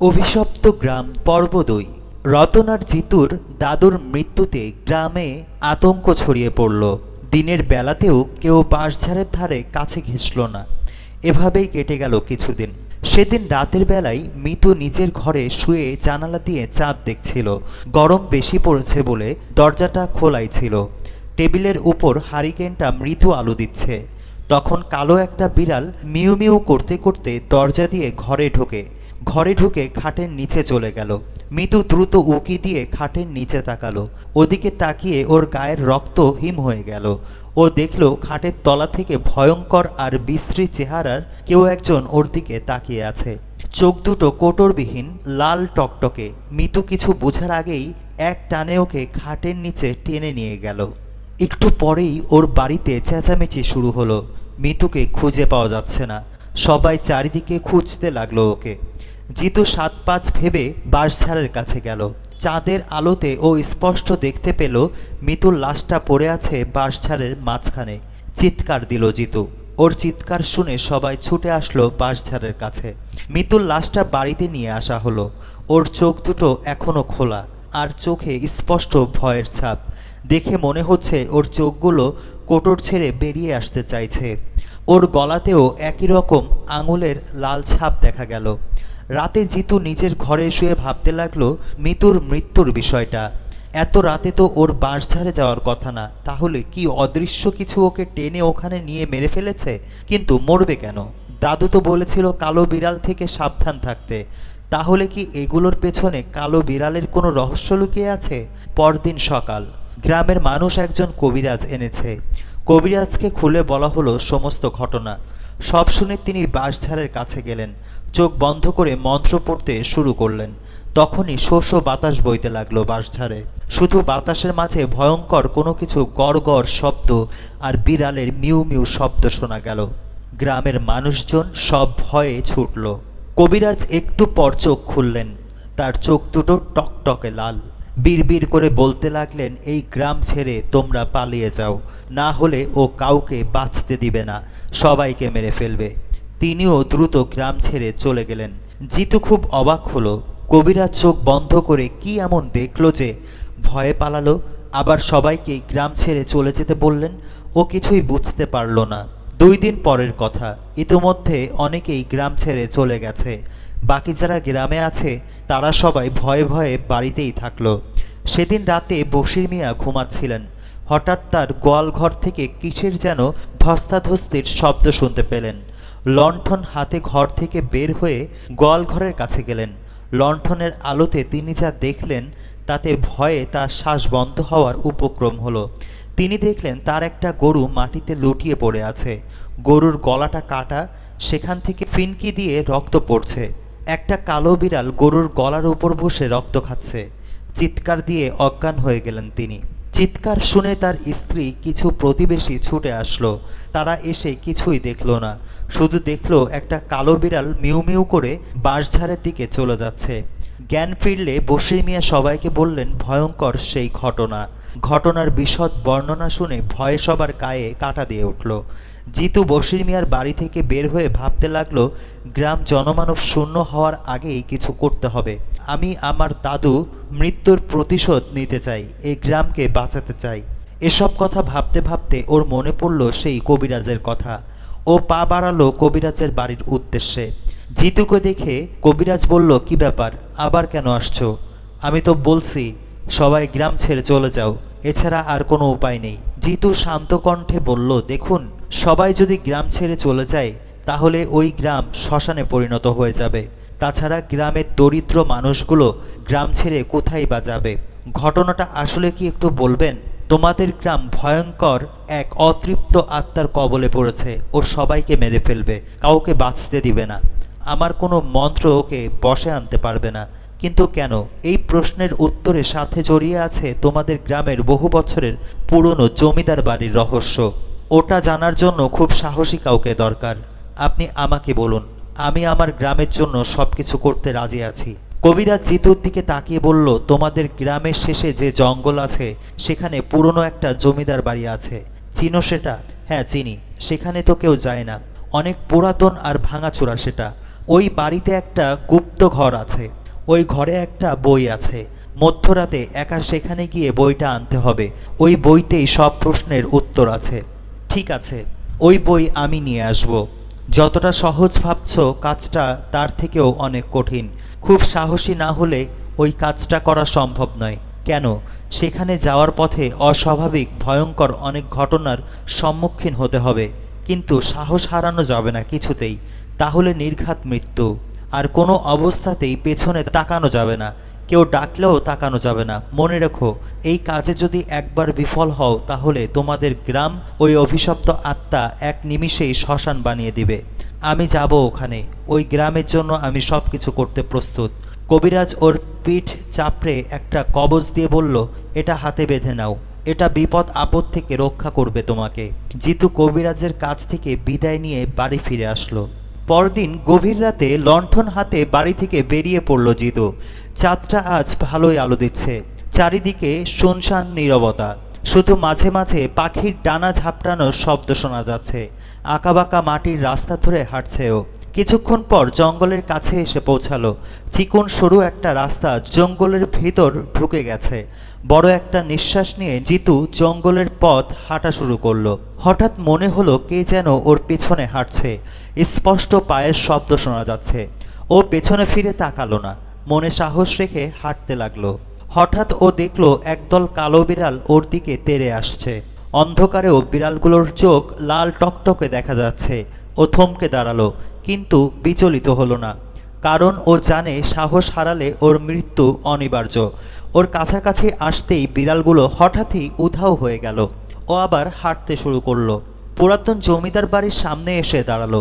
অভিশপ্ত গ্রাম পর্বদই। রতনার জিতুর দাদুর মৃত্যুতে গ্রামে আতঙ্ক ছড়িয়ে পড়ল। দিনের বেলাতেও কেউ বাঁশঝাড়ের ধারে কাছে ঘেঁষল না। এভাবেই কেটে গেল কিছুদিন। সেদিন রাতের বেলায় মিতু নিজের ঘরে শুয়ে জানালা দিয়ে চাঁদ দেখছিল। গরম বেশি পড়েছে বলে দরজাটা খোলাই ছিল। টেবিলের উপর হারিকেনটা মৃদু আলো দিচ্ছে। তখন কালো একটা বিড়াল মিউ মিউ করতে করতে দরজা দিয়ে ঘরে ঢোকে। ঘরে ঢুকে খাটের নিচে চলে গেল। মিতু দ্রুত উকি দিয়ে খাটের নিচে তাকালো। ওদিকে তাকিয়ে ওর গায়ের রক্ত হিম হয়ে গেল। ও দেখল খাটের তলা থেকে ভয়ঙ্কর আর বিশ্রী চেহারার কেউ একজন ওর দিকে তাকিয়ে আছে। চোখ দুটো কোটরবিহীন, লাল টকটকে। মিতু কিছু বোঝার আগেই এক টানে ওকে খাটের নিচে টেনে নিয়ে গেল। একটু পরেই ওর বাড়িতে চেঁচামেচি শুরু হলো। মিতুকে খুঁজে পাওয়া যাচ্ছে না। সবাই চারিদিকে খুঁজতে লাগল ওকে। জিতু সাত পাঁচ ভেবে বাঁশঝাড়ের কাছে গেল। চাঁদের আলোতে ও স্পষ্ট দেখতে পেল, মিতুর লাশটা পড়ে আছে বাঁশঝাড়ের মাঝখানে। চিৎকার দিল জিতু। ওর চিৎকার শুনে সবাই ছুটে আসলো বাঁশঝাড়ের কাছে। মিতুর লাশটা বাড়িতে নিয়ে আসা হলো। ওর চোখ দুটো এখনও খোলা আর চোখে স্পষ্ট ভয়ের ছাপ। দেখে মনে হচ্ছে ওর চোখগুলো কোটর ছেড়ে বেরিয়ে আসতে চাইছে। ওর গলাতেও একই রকম আঙুলের লাল ছাপ দেখা গেল। রাতে জিতু নিজের ঘরে শুয়ে ভাবতে লাগল, মিতুর মৃত্যুর বিষয়টা। এত রাতে তো ওর বাঁশঝাড়ে যাওয়ার কথা না। তাহলে কি অদৃশ্য কিছু ওকে টেনে ওখানে নিয়ে মেরে ফেলেছে? কিন্তু মরবে কেন? দাদু তো বলেছিল কালো বিড়াল থেকে সাবধান থাকতে। তাহলে কি এগুলোর পেছনে কালো বিড়ালের কোনো রহস্য লুকিয়ে আছে? পরদিন সকাল, গ্রামের মানুষ একজন কবিরাজ এনেছে। কবিরাজকে খুলে বলা হলো সমস্ত ঘটনা। সব শুনে তিনি বাঁশঝাড়ের কাছে গেলেন। চোখ বন্ধ করে মন্ত্র পড়তে শুরু করলেন। তখনই শোষ বাতাস বইতে লাগল বাঁশঝাড়ে শুধু বাতাসের মাঝে ভয়ঙ্কর কোনো কিছু গড় শব্দ আর বিড়ালের মিউ মিউ শব্দ শোনা গেল। গ্রামের মানুষজন সব ভয়ে ছুটল। কবিরাজ একটু পর চোখ খুললেন। তার চোখ দুটো টকটকে লাল। বিড়বিড় করে বলতে লাগলেন, এই গ্রাম ছেড়ে তোমরা পালিয়ে যাও। না হলে ও কাউকে বাঁচতে দিবে না। সবাইকে মেরে ফেলবে। তিনিও দ্রুত গ্রাম ছেড়ে চলে গেলেন। জিতু খুব অবাক হলো। কবিরাজ চোখ বন্ধ করে কি এমন দেখল যে ভয়ে পালালো, আবার সবাইকে গ্রাম ছেড়ে চলে যেতে বললেন। ও কিছুই বুঝতে পারল না। দুই দিন পরের কথা। ইতিমধ্যে অনেকেই গ্রাম ছেড়ে চলে গেছে। বাকি যারা গ্রামে আছে, তারা সবাই ভয়ে ভয়ে বাড়িতেই থাকল। সেদিন রাতে বসির মিয়া ঘুমাচ্ছিলেন। হঠাৎ তার গোয়ালঘর থেকে কিসের যেন ধস্তাধস্তির শব্দ শুনতে পেলেন। লণ্ঠন হাতে ঘর থেকে বের হয়ে গোয়ালঘরের কাছে গেলেন। লণ্ঠনের আলোতে তিনি যা দেখলেন, তাতে ভয়ে তার শ্বাস বন্ধ হওয়ার উপক্রম হলো। তিনি দেখলেন, তার একটা গরু মাটিতে লুটিয়ে পড়ে আছে। গরুর গলাটা কাটা, সেখান থেকে ফিনকি দিয়ে রক্ত পড়ছে। একটা কালো বিড়াল গরুর গলার উপর বসে রক্ত খাচ্ছে। চিৎকার দিয়ে অজ্ঞান হয়ে গেলেন তিনি। চিৎকার শুনে তার স্ত্রী কিছু প্রতিবেশী ছুটে আসলো। তারা এসে কিছুই দেখল না। শুধু দেখল একটা কালো বিড়াল মিউ মিউ করে বাঁশঝাড়ের দিকে চলে যাচ্ছে। জ্ঞান ফিরলে বসির মিয়া সবাইকে বললেন, ভয়ঙ্কর সেই ঘটনা। ঘটনার বিশদ বর্ণনা শুনে ভয়ে সবার গায়ে কাটা দিয়ে উঠল। জিতু বশির মিয়ার বাড়ি থেকে বের হয়ে ভাবতে লাগল, গ্রাম জনমানব শূন্য হওয়ার আগেই কিছু করতে হবে। আমি আমার দাদু মৃত্যুর প্রতিশোধ নিতে চাই, এই গ্রামকে বাঁচাতে চাই। এসব কথা ভাবতে ভাবতে ওর মনে পড়ল সেই কবিরাজের কথা। ও পা বাড়ালো কবিরাজের বাড়ির উদ্দেশ্যে। জিতুকে দেখে কবিরাজ বলল, কি ব্যাপার? আবার কেন আসছো? আমি তো বলছি, সবাই গ্রাম ছেড়ে চলে যাও। এছাড়া আর কোনো উপায় নেই। জিতু শান্ত কণ্ঠে বলল, দেখুন, সবাই যদি গ্রাম ছেড়ে চলে যায়, তাহলে ওই গ্রাম শ্মশানে পরিণত হয়ে যাবে। তাছাড়া গ্রামের দরিদ্র মানুষগুলো গ্রাম ছেড়ে কোথায় বা যাবে? ঘটনাটা আসলে কি একটু বলবেন? তোমাদের গ্রাম ভয়ঙ্কর এক অতৃপ্ত আত্মার কবলে পড়েছে। ওর সবাইকে মেরে ফেলবে, কাউকে বাঁচতে দিবে না। আমার কোনো মন্ত্র ওকে বসে আনতে পারবে না। কিন্তু কেন? এই প্রশ্নের উত্তরে সাথে জড়িয়ে আছে তোমাদের গ্রামের বহু বছরের পুরনো জমিদার বাড়ির রহস্য। ওটা জানার জন্য খুব সাহসী কাউকে দরকার। আপনি আমাকে বলুন আমি আমার গ্রামের জন্য সব কিছু করতে রাজি আছি। কবিরাজ জিতুর দিকে তাকিয়ে বলল, তোমাদের গ্রামের শেষে যে জঙ্গল আছে, সেখানে পুরনো একটা জমিদার বাড়ি আছে। চিনো সেটা? হ্যাঁ চিনি। সেখানে তো কেউ যায় না। অনেক পুরাতন আর ভাঙাচোরা সেটা। ওই বাড়িতে একটা গুপ্ত ঘর আছে। ওই ঘরে একটা বই আছে। মধ্যরাতে একা সেখানে গিয়ে বইটা আনতে হবে। ওই বইতেই সব প্রশ্নের উত্তর আছে। ঠিক আছে। ওই বই আমি নিয়ে আসব। যতটা সহজ ভাবছ কাজটা, তার থেকেও অনেক কঠিন। খুব সাহসী না হলে ওই কাজটা করা সম্ভব নয়। কেন? সেখানে যাওয়ার পথে অস্বাভাবিক, ভয়ঙ্কর অনেক ঘটনার সম্মুখীন হতে হবে। কিন্তু সাহস হারানো যাবে না কিছুতেই। তাহলে নির্ঘাত মৃত্যু। আর কোনো অবস্থাতেই পেছনে তাকানো যাবে না। কেউ ডাকলেও তাকানো যাবে না। মনে রেখো, এই কাজে যদি একবার বিফল হও, তাহলে তোমাদের গ্রাম, ওই অভিশপ্ত আত্মা এক নিমিষেই শ্মশান বানিয়ে দিবে। আমি যাব ওখানে। ওই গ্রামের জন্য আমি সব কিছু করতে প্রস্তুত। কবিরাজ ওর পিঠ চাপড়ে একটা কবজ দিয়ে বলল, এটা হাতে বেঁধে নাও। এটা বিপদ আপদ থেকে রক্ষা করবে তোমাকে। জিতু কবিরাজের কাছ থেকে বিদায় নিয়ে বাড়ি ফিরে আসলো। পরদিন গভীর রাতে লণ্ঠন হাতে বাড়ি থেকে বেরিয়ে পড়ল জিতু। চাঁদটা আজ ভালোই আলো দিচ্ছে। চারিদিকে শুনশান নীরবতা। শুধু মাঝে মাঝে পাখির ডানা ঝাপটানোর শব্দ শোনা যাচ্ছে। আঁকাবাঁকা মাটির রাস্তা ধরে হাঁটছে ও কিছুক্ষণ পর জঙ্গলের কাছে এসে পৌঁছালো। চিকন সরু একটা রাস্তা জঙ্গলের ভিতর ঢুকে গেছে। বড় একটা নিঃশ্বাস নিয়ে জিতু জঙ্গলের পথ হাঁটা শুরু করল। হঠাৎ মনে হলো কে যেন ওর পেছনে হাঁটছে। স্পষ্ট পায়ের শব্দ শোনা যাচ্ছে। ও পেছনে ফিরে তাকালো না। মনে সাহস রেখে হাঁটতে লাগল। হঠাৎ ও দেখল একদল কালো বিড়াল ওর দিকে তেড়ে আসছে। অন্ধকারেও বিড়ালগুলোর চোখ লাল টকটকে দেখা যাচ্ছে ও থমকে দাঁড়াল, কিন্তু বিচলিত হলো না। কারণ ও জানে সাহস হারালে ওর মৃত্যু অনিবার্য। ওর কাছাকাছি আসতেই বিড়ালগুলো হঠাৎই উধাও হয়ে গেল। ও আবার হাঁটতে শুরু করল। পুরাতন জমিদার বাড়ির সামনে এসে দাঁড়াল।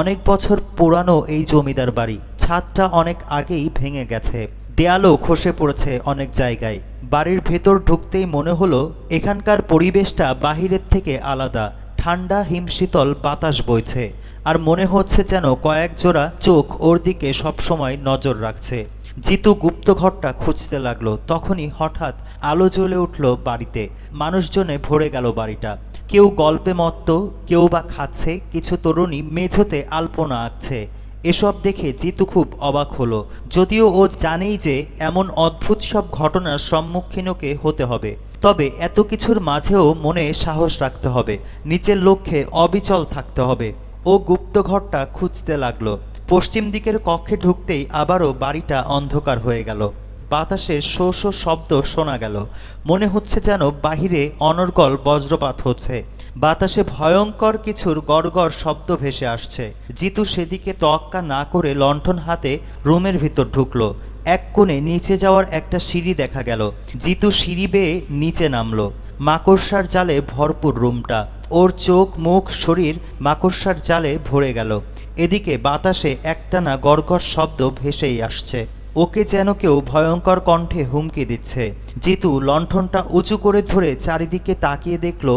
অনেক বছর পুরানো এই জমিদার বাড়ি। ছাদটা অনেক আগেই ভেঙে গেছে। দেয়ালও খসে পড়েছে অনেক জায়গায়। বাড়ির ভেতর ঢুকতেই মনে হলো, এখানকার পরিবেশটা বাহিরের থেকে আলাদা। ঠান্ডা, হিমশীতল বাতাস বইছে। আর মনে হচ্ছে যেন কয়েক জোড়া চোখ ওর দিকে সবসময় নজর রাখছে। জিতু গুপ্ত ঘরটা খুঁজতে লাগল। তখনই হঠাৎ আলো জ্বলে উঠল বাড়িতে। মানুষজনে ভরে গেল বাড়িটা। কেউ গল্পে মত্ত, কেউ বা খাচ্ছে, কিছু তরুণী মেঝোতে আলপনা আঁকছে। এসব দেখে জিতু খুব অবাক হলো। যদিও ও জানেই যে এমন অদ্ভুত সব ঘটনার সম্মুখীন ওকে হতে হবে। তবে এত কিছুর মাঝেও মনে সাহস রাখতে হবে। নিচের লক্ষ্যে অবিচল থাকতে হবে। ও গুপ্ত ঘরটা খুঁজতে লাগল। পশ্চিম দিকের কক্ষে ঢুকতেই আবারও বাড়িটা অন্ধকার হয়ে গেল। বাতাসে শো শো শব্দ শোনা গেল। মনে হচ্ছে যেন বাহিরে অনর্গল বজ্রপাত হচ্ছে। বাতাসে ভয়ঙ্কর কিছুর গড়গড় শব্দ ভেসে আসছে। জিতু সেদিকে তোয়াক্কা না করে লণ্ঠন হাতে রুমের ভিতর ঢুকলো। এক কোণে নিচে যাওয়ার একটা সিঁড়ি দেখা গেল। জিতু সিঁড়ি বেয়ে নিচে নামলো। মাকড়সার জালে ভরপুর রুমটা। ওর চোখ, মুখ, শরীর মাকড়সার জালে ভরে গেল। এদিকে বাতাসে একটানা গড়গড় শব্দ ভেসেই আসছে। ওকে যেন কেউ ভয়ঙ্কর কণ্ঠে হুমকি দিচ্ছে। জিতু লণ্ঠনটা উঁচু করে ধরে চারিদিকে তাকিয়ে দেখল,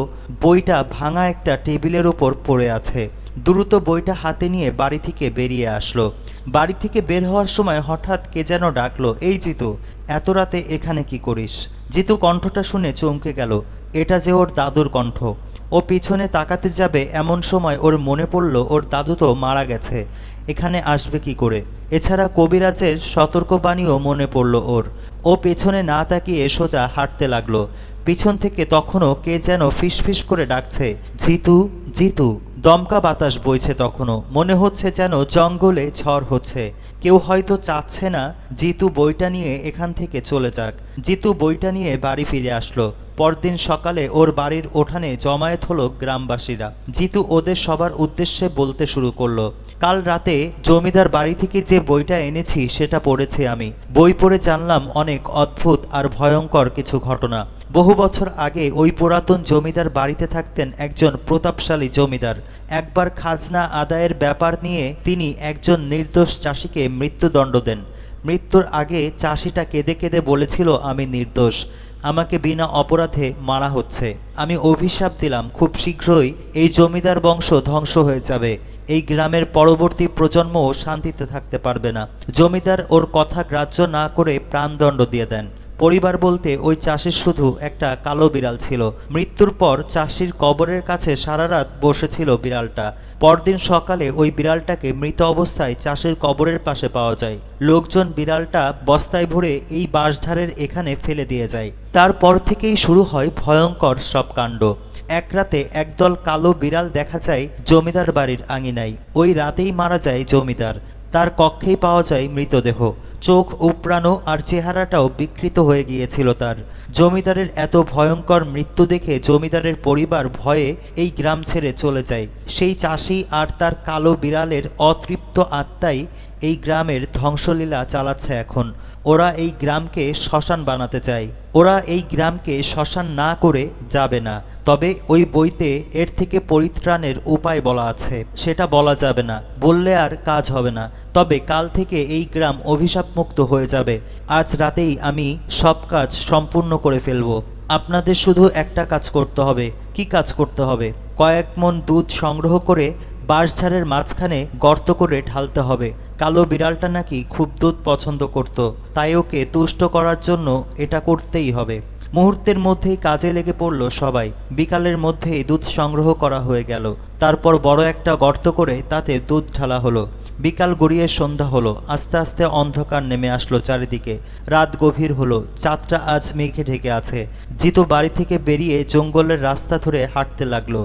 বইটা ভাঙা একটা টেবিলের ওপর পড়ে আছে। দ্রুত বইটা হাতে নিয়ে বাড়ি থেকে বেরিয়ে আসলো। বাড়ি থেকে বের হওয়ার সময় হঠাৎ কে যেন ডাকলো, এই জিতু, এত রাতে এখানে কি করিস? জিতু কণ্ঠটা শুনে চমকে গেল, এটা যে ওর দাদুর কণ্ঠ। ও পিছনে তাকাতে যাবে এমন সময় ওর মনে পড়ল, ওর দাদু তো মারা গেছে। এখানে আসবে কি করে? এছাড়া কবিরাজের সতর্কবাণীও মনে পড়ল ওর। ও পেছনে না তাকিয়ে সোজা হাঁটতে লাগল। পিছন থেকে তখনও কে যেন ফিসফিস করে ডাকছে, জিতু জিতু। দমকা বাতাস বইছে তখনও। মনে হচ্ছে যেন জঙ্গলে ঝড় হচ্ছে। কেউ হয়তো চাচ্ছে না, জিতু বইটা নিয়ে এখান থেকে চলে যাক। জিতু বইটা নিয়ে বাড়ি ফিরে আসলো। পরদিন সকালে ওর বাড়ির ওঠানে জমায়েত হলো গ্রামবাসীরা। জিতু ওদের সবার উদ্দেশ্যে বলতে শুরু করল, কাল রাতে জমিদার বাড়ি থেকে যে বইটা এনেছি সেটা পড়েছি আমি। বই পড়ে জানলাম অনেক অদ্ভুত আর ভয়ঙ্কর কিছু ঘটনা। বহু বছর আগে ওই পুরাতন জমিদার বাড়িতে থাকতেন একজন প্রতাপশালী জমিদার। একবার খাজনা আদায়ের ব্যাপার নিয়ে তিনি একজন নির্দোষ চাষিকে মৃত্যুদণ্ড দেন। মৃত্যুর আগে চাষিটা কেঁদে কেঁদে বলেছিল, আমি নির্দোষ। আমাকে বিনা অপরাধে মারা হচ্ছে। আমি অভিশাপ দিলাম খুব শীঘ্রই, এই জমিদার বংশ ধ্বংস হয়ে যাবে। এই গ্রামের পরবর্তী প্রজন্মও শান্তিতে থাকতে পারবে না। জমিদার ওর কথা গ্রাহ্য না করে প্রাণদণ্ড দিয়ে দেন। পরিবার বলতে ওই চাষির শুধু একটা কালো বিড়াল ছিল। মৃত্যুর পর চাষির কবরের কাছে সারা রাত বসেছিল বিড়ালটা। পরদিন সকালে ওই বিড়ালটাকে মৃত অবস্থায় চাষের কবরের পাশে পাওয়া যায়। লোকজন বিড়ালটা বস্তায় ভরে এই বাঁশঝাড়ের এখানে ফেলে দিয়ে যায়। তারপর থেকেই শুরু হয় ভয়ঙ্কর সব কাণ্ড। এক রাতে একদল কালো বিড়াল দেখা যায় জমিদার বাড়ির আঙিনায়। ওই রাতেই মারা যায় জমিদার। তার কক্ষেই পাওয়া যায় মৃতদেহ। চোখ উপড়ানো আর চেহারাটাও বিকৃত হয়ে গিয়েছিল তার। জমিদারের এত ভয়ঙ্কর মৃত্যু দেখে জমিদারের পরিবার ভয়ে এই গ্রাম ছেড়ে চলে যায়। সেই চাষি আর তার কালো বিড়ালের অতৃপ্ত আত্মাই এই গ্রামের ধ্বংসলীলা চালাচ্ছে এখন। ওরা এই গ্রামকে শ্মশান বানাতে চায়। ওরা এই গ্রামকে শ্মশান না করে যাবে না। তবে ওই বইতে এর থেকে পরিত্রাণের উপায় বলা আছে। সেটা বলা যাবে না। বললে আর কাজ হবে না। তবে কাল থেকে এই গ্রাম অভিশাপমুক্ত হয়ে যাবে। আজ রাতেই আমি সব কাজ সম্পূর্ণ করে ফেলব। আপনাদের শুধু একটা কাজ করতে হবে। কি কাজ করতে হবে? কয়েক মন দুধ সংগ্রহ করে বাঁশঝাড়ের মাঝখানে গর্ত করে ঢালতে হবে। কালো বিড়ালটা নাকি খুব দুধ পছন্দ করত। তাই ওকে তুষ্ট করার জন্য এটা করতেই হবে। মুহূর্তের মধ্যেই কাজে লেগে পড়ল সবাই। বিকালের মধ্যেই দুধ সংগ্রহ করা হয়ে গেল। তারপর বড় একটা গর্ত করে তাতে দুধ ঢালা হলো। বিকাল গড়িয়ে সন্ধ্যা হলো। আস্তে আস্তে অন্ধকার নেমে আসলো চারিদিকে। রাত গভীর হলো। চাঁদটা আজ মেঘে ঢেকে আছে। জিতু বাড়ি থেকে বেরিয়ে জঙ্গলের রাস্তা ধরে হাঁটতে লাগল।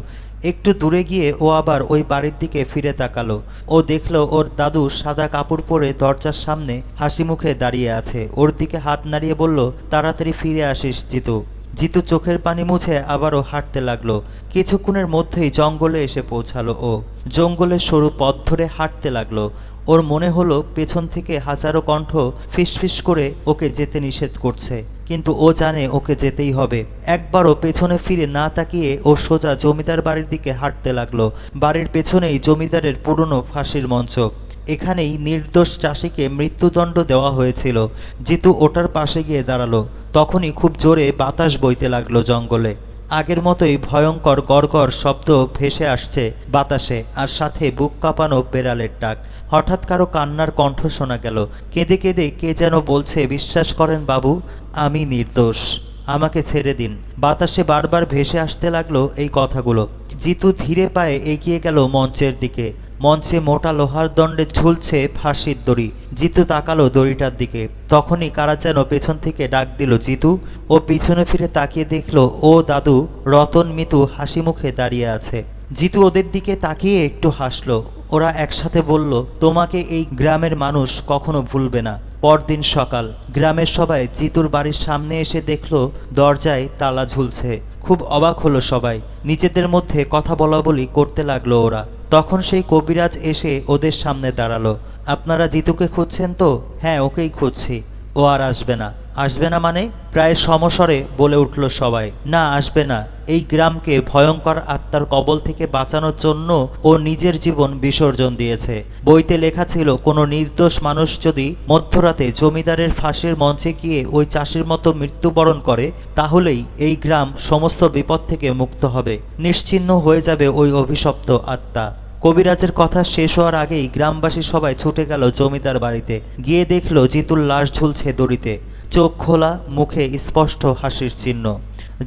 একটু দূরে গিয়ে ও আবার ওই বাড়ির দিকে ফিরে তাকালো। ও দেখল ওর দাদু সাদা কাপড় পরে দরজার সামনে হাসি মুখে দাঁড়িয়ে আছে। ওর দিকে হাত নাড়িয়ে বলল, তাড়াতাড়ি ফিরে আসিস, জিতু। জিতু চোখের পানি মুছে আবারও হাঁটতে লাগল। কিছুক্ষণের মধ্যেই জঙ্গলে এসে পৌঁছালো ও। জঙ্গলের সরু পথ ধরে হাঁটতে লাগল। ওর মনে হলো পেছন থেকে হাজারো কণ্ঠ ফিসফিস করে ওকে যেতে নিষেধ করছে। কিন্তু ও জানে ওকে যেতেই হবে। একবারও পেছনে ফিরে না তাকিয়ে ও সোজা জমিদার বাড়ির দিকে হাঁটতে লাগল। বাড়ির পেছনেই জমিদারের পুরনো ফাঁসির মঞ্চ। এখানেই নির্দোষ চাষিকে মৃত্যুদণ্ড দেওয়া হয়েছিল। জিতু ওটার পাশে গিয়ে দাঁড়াল। তখনই খুব জোরে বাতাস বইতে লাগল জঙ্গলে। আগের মতোই ভয়ঙ্কর গড়গড় শব্দ ভেসে আসছে বাতাসে, আর সাথে বুক কাঁপানো বেড়ালের ডাক। হঠাৎ কারও কান্নার কণ্ঠ শোনা গেল। কেঁদে কেঁদে কে যেন বলছে, বিশ্বাস করেন বাবু, আমি নির্দোষ। আমাকে ছেড়ে দিন। বাতাসে বারবার ভেসে আসতে লাগল এই কথাগুলো। জিতু ধীরে পায়ে এগিয়ে গেল মঞ্চের দিকে। মঞ্চে মোটা লোহার দণ্ডে ঝুলছে ফাঁসির দড়ি। জিতু তাকালো দড়িটার দিকে। তখনই কারা যেন পেছন থেকে ডাক দিল জিতু ও পিছনে ফিরে তাকিয়ে দেখল, ও দাদু, রতন, মিতু হাসি মুখে দাঁড়িয়ে আছে। জিতু ওদের দিকে তাকিয়ে একটু হাসলো। ওরা একসাথে বলল, তোমাকে এই গ্রামের মানুষ কখনো ভুলবে না। পরদিন সকাল, গ্রামের সবাই জিতুর বাড়ির সামনে এসে দেখল, দরজায় তালা ঝুলছে। খুব অবাক হলো সবাই। নিজেদের মধ্যে কথা বলা বলি করতে লাগল ওরা। তখন সেই কবিরাজ এসে ওদের সামনে দাঁড়াল। আপনারা জিতুকে খুঁজছেন তো? হ্যাঁ ওকেই খুঁজছি। ও আর আসবে না। আসবে না মানে? প্রায় সমস্বরে বলে উঠল সবাই। না, আসবে না। এই গ্রামকে ভয়ঙ্কর আত্মার কবল থেকে বাঁচানোর জন্য ও নিজের জীবন বিসর্জন দিয়েছে। বইতে লেখা ছিল, কোনো নির্দোষ মানুষ যদি মধ্যরাতে জমিদারের ফাঁসির মঞ্চে গিয়ে ওই চাষির মতো মৃত্যুবরণ করে, তাহলেই এই গ্রাম সমস্ত বিপদ থেকে মুক্ত হবে। নিশ্চিহ্ন হয়ে যাবে ওই অভিশপ্ত আত্মা। কবিরাজের কথা শেষ হওয়ার আগেই গ্রামবাসী সবাই ছুটে গেল জমিদার বাড়িতে। গিয়ে দেখল জিতুর লাশ ঝুলছে দড়িতে। চোখ খোলা, মুখে স্পষ্ট হাসির চিহ্ন।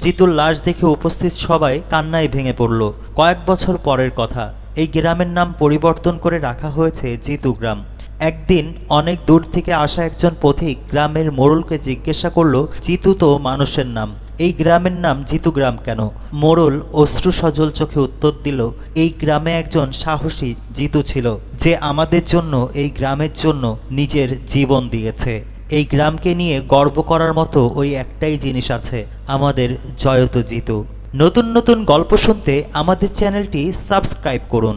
জিতুর লাশ দেখে উপস্থিত সবাই কান্নায় ভেঙে পড়ল। কয়েক বছর পরের কথা। এই গ্রামের নাম পরিবর্তন করে রাখা হয়েছে জিতু গ্রাম। একদিন অনেক দূর থেকে আসা একজন পথিক গ্রামের মোড়লকে জিজ্ঞাসা করল, জিতু তো মানুষের নাম। এই গ্রামের নাম জিতু গ্রাম কেন? মোড়ল অশ্রু সজল চোখে উত্তর দিল, এই গ্রামে একজন সাহসী জিতু ছিল, যে আমাদের জন্য, এই গ্রামের জন্য নিজের জীবন দিয়েছে। এই গ্রামকে নিয়ে গর্ব করার মতো ওই একটাই জিনিস আছে, আমাদের জয়ত জিতু। নতুন নতুন গল্প শুনতে আমাদের চ্যানেলটি সাবস্ক্রাইব করুন।